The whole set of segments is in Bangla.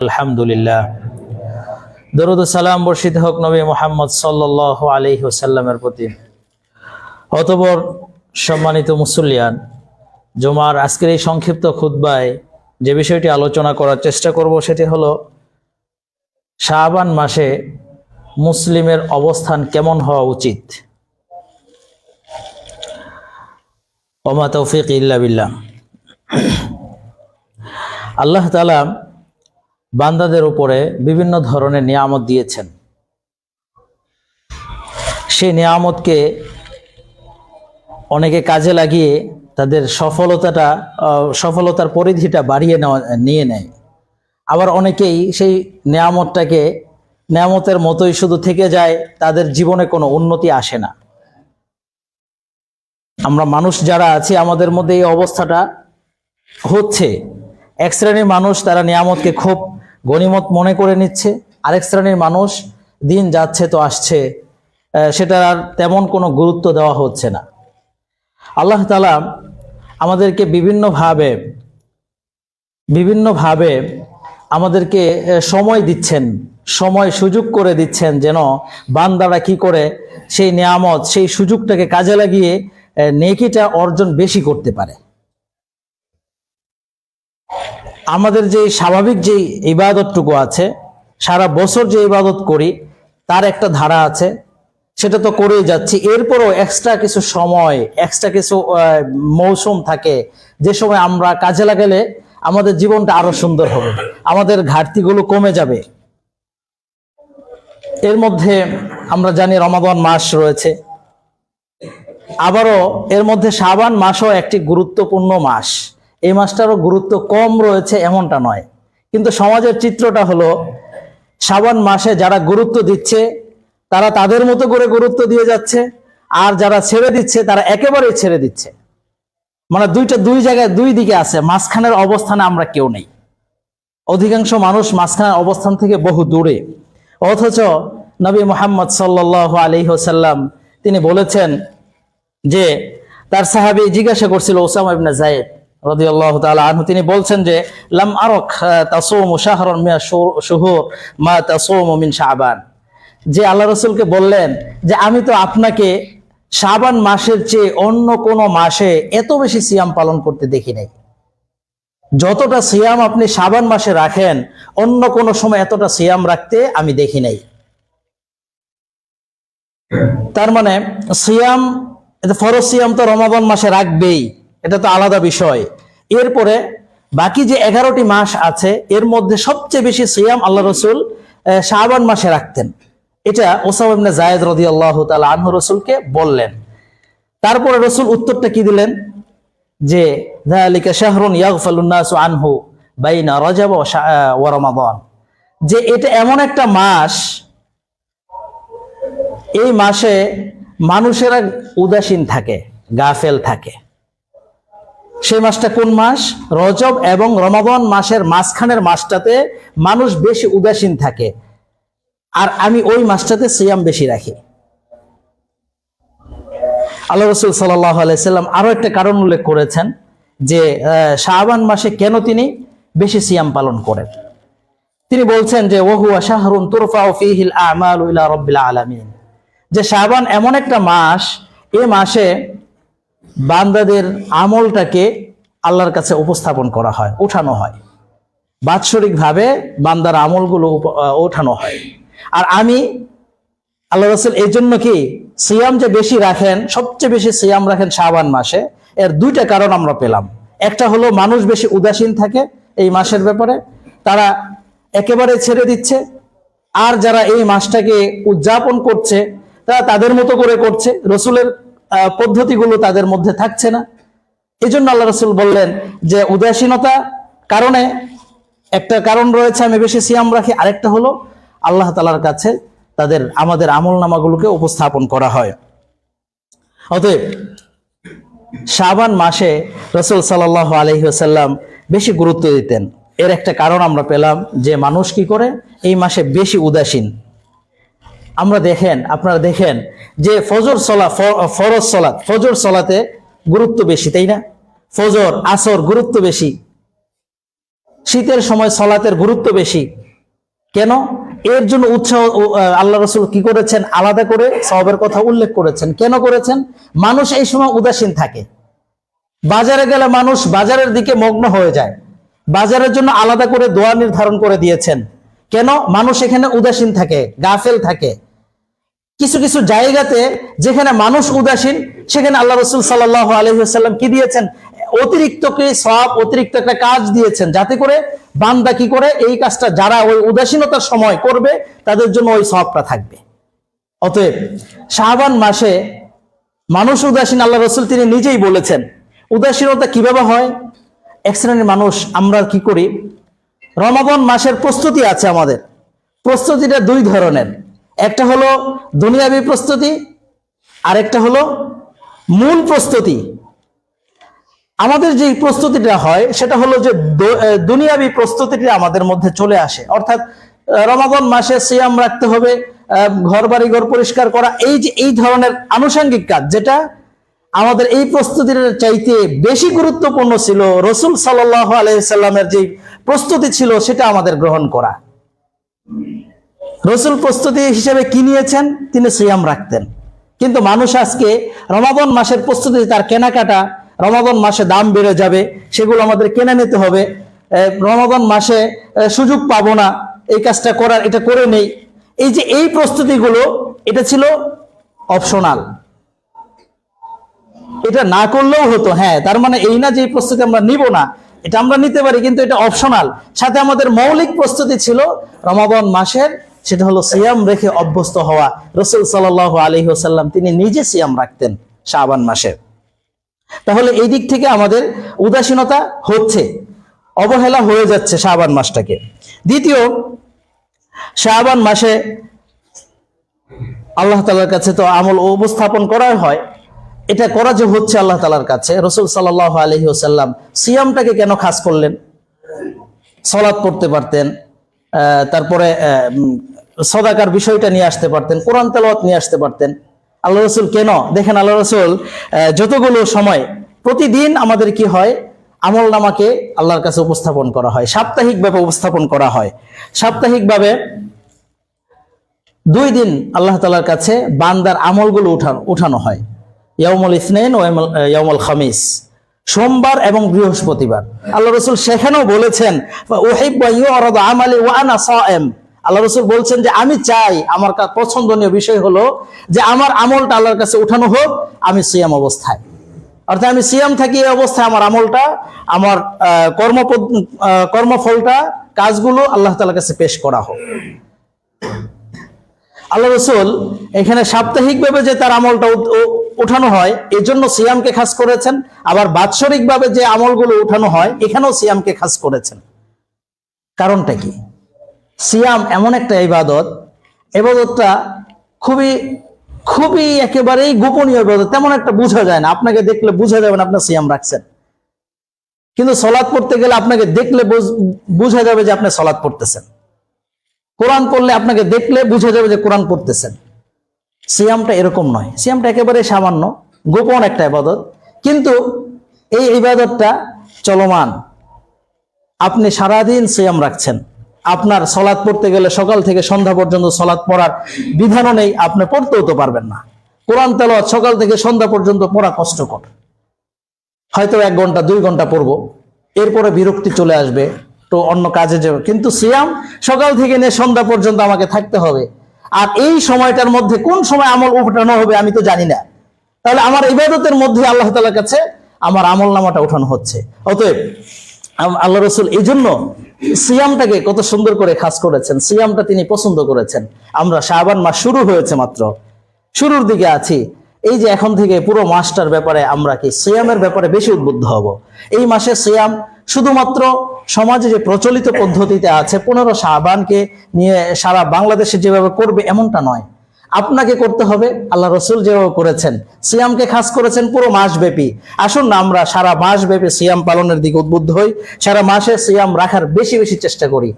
আলহামদুলিল্লাহ। দরুদ সালাম বর্ষিত হোক নবী মোহাম্মদ সাল্লাহ আলহি ওসাল্লামের প্রতি। অতবর সম্মানিত মুসল্লিয়ান, জমার আজকের এই সংক্ষিপ্ত খুদ্বায় যে বিষয়টি আলোচনা করার চেষ্টা করব সেটি হলো শাহবান মাসে মুসলিমের অবস্থান কেমন হওয়া উচিত? ওমা তৌফিক ইল্লা আল্লাহ তালা বান্দাদের উপরে বিভিন্ন ধরনের নিয়ামত দিয়েছেন। সেই নিয়ামতকে অনেকে কাজে লাগিয়ে তাদের সফলতাটা সফলতার পরিধিটা বাড়িয়ে নেওয়া, নিয়ে নেয়। আবার অনেকেই সেই নিয়ামতটাকে, নিয়ামতের মতোই শুধু থেকে যায়, তাদের জীবনে কোনো উন্নতি আসে না। আমরা মানুষ যারা আছি, আমাদের মধ্যে এই অবস্থাটা হচ্ছে। এক শ্রেণির মানুষ তারা নিয়ামতকে খুব গণিমত মনে করে নিচ্ছে। আরেক শ্রেণির মানুষ দিন যাচ্ছে তো আসছে সেটার আর তেমন কোনো গুরুত্ব দেওয়া হচ্ছে না। আল্লাহ তালা আমাদেরকে বিভিন্নভাবে বিভিন্নভাবে আমাদেরকে সময় দিচ্ছেন, সময় সুযোগ করে দিচ্ছেন যেন বান্দারা কি করে সেই নিয়ামত, সেই সুযোগটাকে কাজে লাগিয়ে নেকিটা অর্জন বেশি করতে পারে। আমাদের যে স্বাভাবিক যে ইবাদতটুকু আছে, সারা বছর যে ইবাদত করি, তার একটা ধারা আছে, সেটা তো করেই যাচ্ছি। এরপরও এক্সট্রা কিছু সময় এক্সট্রা কিছু মৌসুম থাকে, যে সময় আমরা কাজে লাগালে আমাদের জীবনটা আরও সুন্দর হবে, আমাদের ঘাটতিগুলো কমে যাবে। এর মধ্যে আমরা জানি রমাদান মাস রয়েছে। আবারও এর মধ্যে শাবান মাসও একটি গুরুত্বপূর্ণ মাস। এই মাসটারও গুরুত্ব কম রয়েছে এমনটা নয়। কিন্তু সমাজের চিত্রটা হলো, শ্রাবণ মাসে যারা গুরুত্ব দিচ্ছে, তারা তাদের মতো করে গুরুত্ব দিয়ে যাচ্ছে, আর যারা ছেড়ে দিচ্ছে, তারা একেবারেই ছেড়ে দিচ্ছে। মানে দুইটা দুই জায়গায় দুই দিকে আছে, মাঝখানের অবস্থানে আমরা কেউ নেই। অধিকাংশ মানুষ মাঝখানের অবস্থান থেকে বহু দূরে। অথচ নবী মোহাম্মদ সাল্লাহ আলী হোসাল্লাম তিনি বলেছেন যে, তার সাহাবী জিজ্ঞাসা করছিল ওসামা ইবনে জায়েদ রাদিয়াল্লাহু তাআলা আনহু, তিনি বলছেন যে, লাম আরক তাসুমু শাহরান মিয়া শুহুর মা তাসুমু মিন শাবান। যে আল্লাহ রাসূলকে বললেন যে, আমি তো আপনাকে শাবান মাসের চেয়ে অন্য কোন মাসে এত বেশি সিয়াম পালন করতে দেখি নাই। যতটা সিয়াম আপনি শাবান মাসে রাখেন, অন্য কোন সময় এতটা সিয়াম রাখতে আমি দেখি নাই। তার মানে সিয়াম ফরজ সিয়াম তো রমাদান মাসে রাখবেই। এটা তো আলাদা বিষয়। এরপরে বাকি যে এগারোটি মাস আছে এর মধ্যে সবচেয়ে বেশি সিয়াম আল্লাহ রসুল আহ, শাবান মাসে রাখতেন। এটা ওসাম ইবনে জায়েদ রদি আল্লাহ তালা আনহু রসুলকে বললেন। তারপরে রসুল উত্তরটা কি দিলেন? যে রমাদান। যে এটা এমন একটা মাস এই মাসে মানুষেরা উদাসীন থাকে গাফেল থাকে। সেই মাসটা কোন মাস? রজব এবং রমাদান মাসের মাঝখানের মাসটাতে মানুষ বেশি উদাসীন থাকে। আর আমি ওই মাসটাতে সিয়াম বেশি রাখি। আল্লাহ রসুল সাল্লাহ আলাইসাল্লাম আরও একটা কারণ উল্লেখ করেছেন যে শাহবান মাসে কেন তিনি বেশি সিয়াম পালন করেন? তিনি বলছেন যে ওহুয়া শাহরুন তুরফাউ ফিহিল আমালু রাব্বিল আলামিন। যে শাবান এমন একটা মাস, এ মাসে বান্দাদের আমলটাকে আল্লাহর কাছে উপস্থাপন করা হয় উঠানো হয়। বাৎসরিকভাবে বান্দার আমলগুলো ওঠানো হয়। আর আমি, আল্লাহ রসুল এই জন্য কি সিয়াম যে বেশি রাখেন, সবচেয়ে বেশি সিয়াম রাখেন শাবান মাসে, এর দুইটা কারণ আমরা পেলাম। একটা হলো মানুষ বেশি উদাসীন থাকে এই মাসের ব্যাপারে, তারা একেবারে ছেড়ে দিচ্ছে, আর যারা এই মাসটাকে উদযাপন করছে, তারা তাদের মতো করে করছে, রসুলের পদ্ধতিগুলো তাদের মধ্যে থাকছে না। এই জন্য আল্লাহ রসুল বললেন যে উদাসীনতা কারণে একটা কারণ রয়েছে, আমি বেশি সিয়াম রাখি, আরেকটা হলো আল্লাহ তালার কাছে তাদের আমাদের আমল নামাগুলোকে উপস্থাপন করা হয়। অতএব শাবান মাসে রসুল সাল্লাহ আলহিহাসাল্লাম বেশি গুরুত্ব দিতেন। এর একটা কারণ আমরা পেলাম যে মানুষ কি করে? এই মাসে বেশি উদাসীন। আমরা দেখেন, আপনারা দেখেন যে ফজর সলা ফরজ সলাত ফজর সলাতে গুরুত্ব বেশি, তাই না? ফজর, আসর গুরুত্ব বেশি। শীতের সময় সলাতের গুরুত্ব বেশি। কেন? এর জন্য উৎসাহ আল্লাহ রসুল কি করেছেন? আলাদা করে সবের কথা উল্লেখ করেছেন। কেন করেছেন? মানুষ এই সময় উদাসীন থাকে। বাজারে গেলে মানুষ বাজারের দিকে মগ্ন হয়ে যায়। বাজারের জন্য আলাদা করে দোয়া নির্ধারণ করে দিয়েছেন। কেন? মানুষ এখানে উদাসীন থাকে, গাফেল থাকে। কিছু কিছু জায়গাতে যেখানে মানুষ উদাসীন, সেখানে আল্লাহ রসুল সাল্লাহ আলহিহাল্লাম কি দিয়েছেন? অতিরিক্ত কি সব অতিরিক্ত একটা কাজ দিয়েছেন যাতে করে বান্দা কি করে? এই কাজটা যারা ওই উদাসীনতার সময় করবে, তাদের জন্য ওই সবটা থাকবে। অতএব শাহবান মাসে মানুষ উদাসীন আল্লাহ রসুল তিনি নিজেই বলেছেন, উদাসীনতা কীভাবে হয়? এক শ্রেণির মানুষ, আমরা কি করি? রমাবন মাসের প্রস্তুতি আছে আমাদের। প্রস্তুতিটা দুই ধরনের। একটা হলো দুনিয়াবি প্রস্তুতি আর একটা হলো মূল প্রস্তুতি। আমাদের যে প্রস্তুতিটা হয় সেটা হলো যে দুনিয়াবি প্রস্তুতিটা আমাদের মধ্যে চলে আসে। অর্থাৎ আহ, রমাবন মাসে সিয়াম রাখতে হবে ঘর বাড়ি ঘর পরিষ্কার করা এই যে এই ধরনের আনুষঙ্গিক কাজ যেটা আমাদের এই প্রস্তুতির চাইতে বেশি গুরুত্বপূর্ণ ছিল রসুল সাল্লাহ আলাইসাল্লামের যে প্রস্তুতি ছিল সেটা আমাদের গ্রহণ করা। রসুল প্রস্তুতি হিসেবে কি নিয়েছেন? তিনি সিয়াম রাখতেন। কিন্তু মানুষ আজকে রমাবন মাসের প্রস্তুতি তার কেনাকাটা রমাবন মাসে দাম বেড়ে যাবে, সেগুলো আমাদের কিনে নিতে হবে। রমাবন মাসে সুযোগ পাবো না, এই কাজটা করার, এটা করে নেই। এই যে এই প্রস্তুতিগুলো, এটা ছিল অপশনাল। এটা না করলেও হতো হ্যাঁ তার মানে এই না যে প্রস্তুতি আমরা নিব না, এটা আমরা নিতে পারি, কিন্তু এটা অপশনাল। সাথে আমাদের মৌলিক প্রস্তুতি ছিল রমাবন মাসের সেটা হলো সিয়াম রেখে অভ্যস্ত হওয়া রসুল সাল্লাহ আলী ওসাল্লাম তিনি নিজে সিয়াম রাখতেন শাবান মাসে। তাহলে এই দিক থেকে আমাদের উদাসীনতা হচ্ছে, অবহেলা হয়ে যাচ্ছে শাবান মাসটাকে। দ্বিতীয়, শাবান মাসে আল্লাহ তালার কাছে তো আমল উপস্থাপন করাই হয়, এটা করা যে হচ্ছে আল্লাহ তালার কাছে। রসুল সাল্লাহ আলহি ওসাল্লাম সিয়ামটাকে কেন খাস করলেন? সলাৎ পড়তে পারতেন তারপরে সদাকার বিষয়টা নিয়ে আসতে পারতেন, কোরআন তেলাওয়াত নিয়ে আসতে পারতেন। আল্লাহ রসুল কেন? দেখেন আল্লাহ রসুল যতগুলো সময়, প্রতিদিন আমাদের কি হয়? আমল নামাকে আল্লাহর কাছে উপস্থাপন করা হয়, সাপ্তাহিকভাবে উপস্থাপন করা হয়। সাপ্তাহিকভাবে দুই দিন আল্লাহ তালার কাছে বান্দার আমলগুলো উঠানো উঠানো হয়। ইয়ামুল ইসনাইন ও ইয়ামুল খামিস। সোমবার এবং বৃহস্পতিবার। আল্লাহ রসুল সেখানেও বলেছেন, "উহিব্বু আন ইউ'রাদ আমালি ওয়া আনা সায়েম আল্লাহ রসুল বলছেন যে, আমি চাই আমার পছন্দনীয় বিষয় হলো যে, আমার আমলটা আল্লাহর কাছে উঠানো হোক, আমি সিয়াম অবস্থায়। অর্থাৎ আমি সিয়াম থাকি এই অবস্থায় আমার আমলটা, আমার কর্ম কর্মফলটা, কাজগুলো আল্লাহ তালার কাছে পেশ করা হোক। আল্লাহ রসুল এখানে সাপ্তাহিকভাবে যে তার আমলটা উঠানো হয় এই জন্য সিয়ামকে খাস করেছেন। আবার বাৎসরিকভাবে যে আমলগুলো উঠানো হয়, এখানেও সিয়ামকে খাস করেছেন। কারণটা কি? সিয়াম এমন একটা ইবাদত এবাদতটা খুবই খুবই একেবারেই গোপনীয় ইবাদত। তেমন একটা বোঝা যায় না। আপনাকে দেখলে বোঝা যাবে না আপনার সিয়াম রাখছেন। কিন্তু সলাদ পড়তে গেলে আপনাকে দেখলে বোঝা যাবে যে আপনি সলাদ পড়তেছেন। কোরআন পড়লে আপনাকে দেখলে বুঝা যাবে যে কোরআন পড়তেছেন। সিয়ামটা এরকম নয়। সিয়ামটা একেবারে সামান্য, গোপন একটা ইবাদত। কিন্তু এই ইবাদতটা চলমান। আপনি সারাদিন সিয়াম রাখছেন। আপনার সলাদ পড়তে গেলে সকাল থেকে সন্ধ্যা পর্যন্ত সলাদ পড়ার বিধানও নেই, আপনি পড়তেও তো পারবেন না। কোরআন তেলাওয়াত সকাল থেকে সন্ধ্যা পর্যন্ত পড়া কষ্টকর। হয়তো এক ঘণ্টা, দুই ঘণ্টা পড়ব। এরপরে বিরক্তি চলে আসবে। তো অন্য কাজে যাবে কিন্তু সিয়াম সকাল থেকে নিয়ে সন্ধ্যা পর্যন্ত আমাকে থাকতে হবে। আর এই সময়টার মধ্যে কোন সময় আমল উঠানো হবে আমি তো জানি না। তাহলে আমার ইবাদতের মধ্যে আল্লাহ তালার কাছে আমার আমল নামাটা উঠানো হচ্ছে। অতএব আল্লাহ রসুল এই জন্য সিয়ামটাকে কত সুন্দর করে খাস করেছেন। সিয়ামটা তিনি পছন্দ করেছেন। আমরা শাহবান মাস শুরু হয়েছে মাত্র। শুরুর দিকে আছি। এই যে এখন থেকে পুরো মাসটার ব্যাপারে আমরা কি সিয়ামের ব্যাপারে বেশি উদ্বুদ্ধ হব? এই মাসে সিয়াম শুধুমাত্র সমাজে যে প্রচলিত পদ্ধতিতে আছে, পনেরো শাহবানকে নিয়ে সারা বাংলাদেশে যেভাবে করবে এমনটা নয়। আপনাকে করতে হবে, আল্লাহ রসুল যেভাবে করেছেন, সিয়ামকে খাস করেছেন পুরো মাস ব্যাপী আসুন না আমরা সারা মাস ব্যাপী সিয়াম পালনের দিকে উদ্বুদ্ধ হই, সারা মাসে সিয়াম রাখার বেশি বেশি চেষ্টা করি।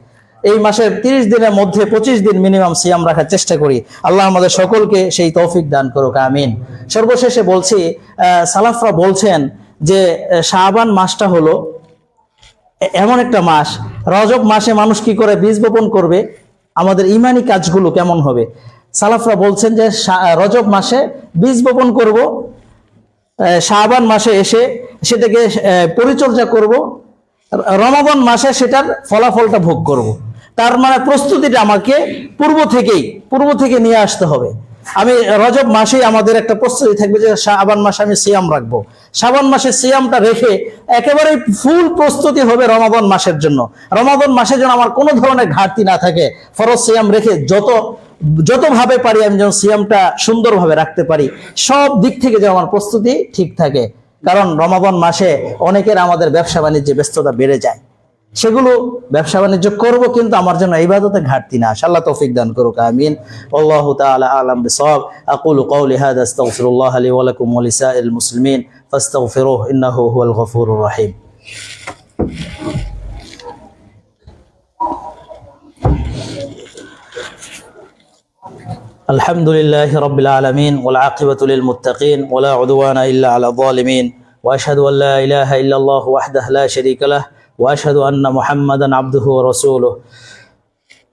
এই মাসের তিরিশ দিনের মধ্যে পঁচিশ দিন মিনিমাম সিয়াম রাখার চেষ্টা করি। আল্লাহ আমাদের সকলকে সেই তৌফিক দান করুক আমিন। সর্বশেষে বলছি সালাফরা বলছেন যে শাহবান মাসটা হলো এমন একটা মাস। রজব মাসে মানুষ কি করে বীজ বপন করবে? আমাদের ইমানি কাজগুলো কেমন হবে? সালাফরা বলছেন যে রজব মাসে বীজ বপন করব আহ, শাবান মাসে এসে সেটাকে পরিচর্যা করব র- রমাদান মাসে সেটার ফলাফলটা ভোগ করব। তার মানে প্রস্তুতিটা আমাকে পূর্ব থেকেই, পূর্ব থেকে নিয়ে আসতে হবে। আমি রজব মাসেই আমাদের একটা প্রস্তুতি থাকবে যে শাবান মাসে আমি সিয়াম রাখব। শাবান মাসে সিয়ামটা রেখে একেবারে ফুল প্রস্তুতি হবে রমাদান মাসের জন্য। রমাদান মাসের জন্য আমার কোনো ধরনের ঘাটতি না থাকে, ফরজ সিয়াম রেখে যত, যতভাবে পারি আমি যেন সিয়ামটা সুন্দরভাবে রাখতে পারি। সব দিক থেকে যেন আমার প্রস্তুতি ঠিক থাকে। কারণ রমাবন মাসে অনেকের আমাদের ব্যবসা বাণিজ্যে ব্যস্ততা বেড়ে যায়। সেগুলো ব্যবসা বাণিজ্য করবো কিন্তু আমার জন্য ইবাদতে ঘাটতি না আল্লাহ তৌফিক দান করুক আমিন আল্লাহ তাআলা আলাম বিসব আকুল কওলি হাদা আস্তাগফিরুল্লাহ লি ওয়া লাকুম ওয়া লিসাইল মুসলিমিন ফাস্তাগফিরুহু ইন্নাহু হুয়াল গফুরুর الرحيم الحمد لله رب العالمين والعاقبة للمتقين ولا عدوان إلا على الظالمين وأشهد أن لا إله إلا الله وحده لا شريك له وأشهد أن محمدا عبده ورسوله.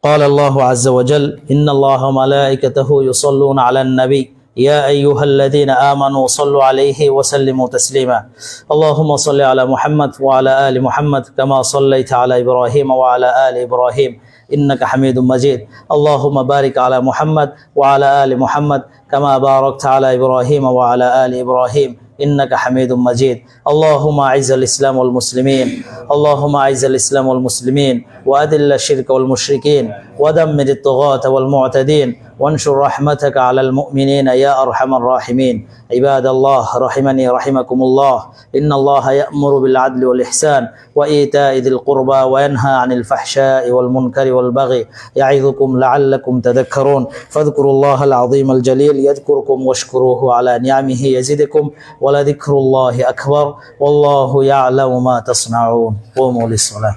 قال الله عز وجل إن الله وملائكته يصلون على النبي. يا أيها الذين آمنوا صلوا عليه وسلموا تسليما. اللهم صل على محمد وعلى آل محمد كما صليت على إبراهيم وعلى آل إبراهيم. إنك حميد مجيد. اللهم بارك على محمد وعلى آل محمد كما باركت على إبراهيم وعلى آل إبراهيم. إنك حميد مجيد. اللهم أعز الإسلام والمسلمين. اللهم أعز الإسلام والمسلمين. وأذل الشرك والمشركين. ودمر الطغاة والمعتدين. وانشر رحمتك على المؤمنين يا أرحم الراحمين. عباد الله رحمني رحمكم الله. إن الله يأمر بالعدل والإحسان وإيتاء ذي القربى وينهى عن الفحشاء والمنكر والبغي يعظكم لعلكم تذكرون. فاذكروا الله العظيم الجليل يذكركم واشكروه على نعمه يزدكم ولذكر الله أكبر والله يعلم ما تصنعون. قوموا للصلاة.